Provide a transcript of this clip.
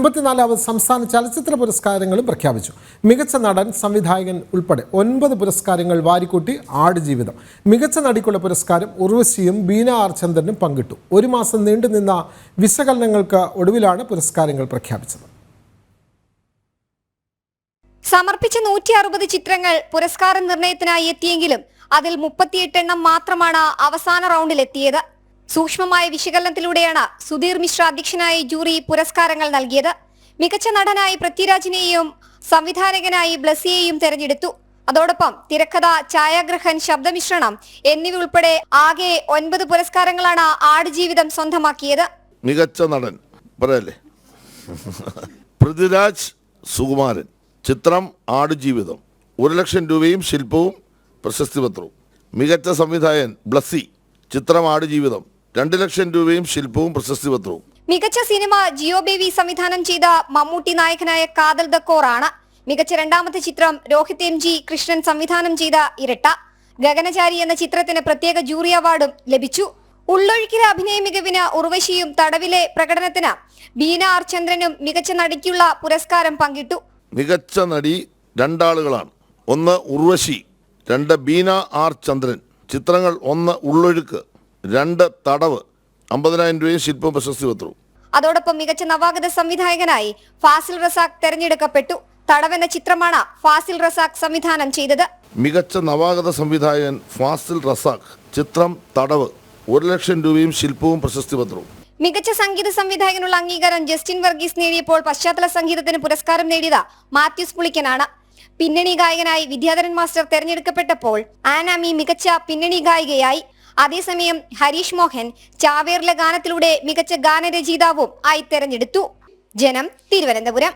അൻപത്തിനാലാമത് സംസ്ഥാന ചലച്ചിത്ര പുരസ്കാരങ്ങളും പ്രഖ്യാപിച്ചു. മികച്ച നടൻ സംവിധായകൻ ഉൾപ്പെടെ ഒൻപത് പുരസ്കാരങ്ങൾ വാരിക്കൂട്ടി ആടുജീവിതം മികച്ച നടിക്കുള്ള പുരസ്കാരം ഉർവശിയും ബീന ആർ ചന്ദ്രനും പങ്കിട്ടു. ഒരു മാസം നീണ്ടുനിന്ന വിശകലനങ്ങൾക്ക് ഒടുവിലാണ് പുരസ്കാരങ്ങൾ പ്രഖ്യാപിച്ചത്. സമർപ്പിച്ച നൂറ്റി അറുപത് ചിത്രങ്ങൾ പുരസ്കാര നിർണയത്തിനായി എത്തിയെങ്കിലും അതിൽ മുപ്പത്തിയെട്ടെണ്ണം മാത്രമാണ് അവസാന റൗണ്ടിൽ എത്തിയത് സൂക്ഷ്മമായ വിശകലനത്തിലൂടെയാണ് സുധീർ മിശ്ര അധ്യക്ഷനായ ജൂറി പുരസ്കാരങ്ങൾ നൽകിയത്. മികച്ച നടനായി പൃഥ്വിരാജിനെയും സംവിധായകനായി ബ്ലസിയെയും തെരഞ്ഞെടുത്തു. അതോടൊപ്പം തിരക്കഥ ഛായാഗ്രഹൻ ശബ്ദമിശ്രണം എന്നിവ ഉൾപ്പെടെ ആകെ ഒൻപത് പുരസ്കാരങ്ങളാണ് ആടുജീവിതം സ്വന്തമാക്കിയത്. മികച്ച നടൻ. പറയല്ലേ? പൃഥ്വിരാജ് സുകുമാരൻ. ചിത്രം ആടുജീവിതം ഒരു ലക്ഷം രൂപയും ശില്പവും പ്രശസ്തി പത്രവും. മികച്ച സംവിധായകൻ ബ്ലസ്സി. ചിത്രം ആടുജീവിതം രണ്ട് ലക്ഷം രൂപയും ശില്പവും പ്രശസ്തി പത്രവും. മികച്ച സിനിമ ജിയോ ബേബി സംവിധാനം ചെയ്ത മമ്മൂട്ടി നായകനായ കാതൽ ദക്കോറാണ് ആണ്. മികച്ച രണ്ടാമത്തെ ചിത്രം രോഹിത് എം ജി കൃഷ്ണൻ സംവിധാനം ചെയ്ത ഇരട്ട. ഗഗനചാരി എന്ന ചിത്രത്തിന് പ്രത്യേക ജൂറി അവാർഡും ലഭിച്ചു. ഉള്ളൊഴുക്കിലെ അഭിനയ മികവിന് ഉർവശിയും തടവിലെ പ്രകടനത്തിന് ബീന ആർ ചന്ദ്രനും മികച്ച നടിക്കുള്ള പുരസ്കാരം പങ്കിട്ടു. മികച്ച നടി രണ്ടാളുകളാണ്. ഒന്ന് ഉർവശി രണ്ട് ബീന ആർ ചന്ദ്രൻ ചിത്രങ്ങൾ ഒന്ന് ഉള്ളൊഴുക്ക്. രണ്ട് തടവ് അമ്പതിനായിരം രൂപയും ശില്പ പ്രശസ്തി പത്രവും. അതോടൊപ്പം മികച്ച നവാഗത സംവിധായകനായി ഫാസിൽ റസാഖ് തെരഞ്ഞെടുക്കപ്പെട്ടു. തടവെന്ന ചിത്രമാണ് ഫാസിൽ റസാഖ് സംവിധാനം ചെയ്തത്. മികച്ച നവാഗത സംവിധായകൻ ഫാസിൽ റസാഖ് ചിത്രം തടവ് ഒരു ലക്ഷം രൂപയും ശില്പവും പ്രശസ്തി പത്രവും. മികച്ച സംഗീത സംവിധായകനുള്ള അംഗീകാരം ജസ്റ്റിൻ വർഗീസ് നേടിയപ്പോൾ പശ്ചാത്തല സംഗീതത്തിന് പുരസ്കാരം നേടിയത് മാത്യൂസ് പുളിക്കനാണ്. പിന്നണി ഗായകനായി വിദ്യാധരൻ മാസ്റ്റർ തെരഞ്ഞെടുക്കപ്പെട്ടപ്പോൾ ആനാമി മികച്ച പിന്നണി ഗായികയായി. അതേസമയം ഹരീഷ് മോഹൻ ചാവേറിലെ ഗാനത്തിലൂടെ മികച്ച ഗാനരചയിതാവും ആയി തെരഞ്ഞെടുത്തു. ജനം തിരുവനന്തപുരം.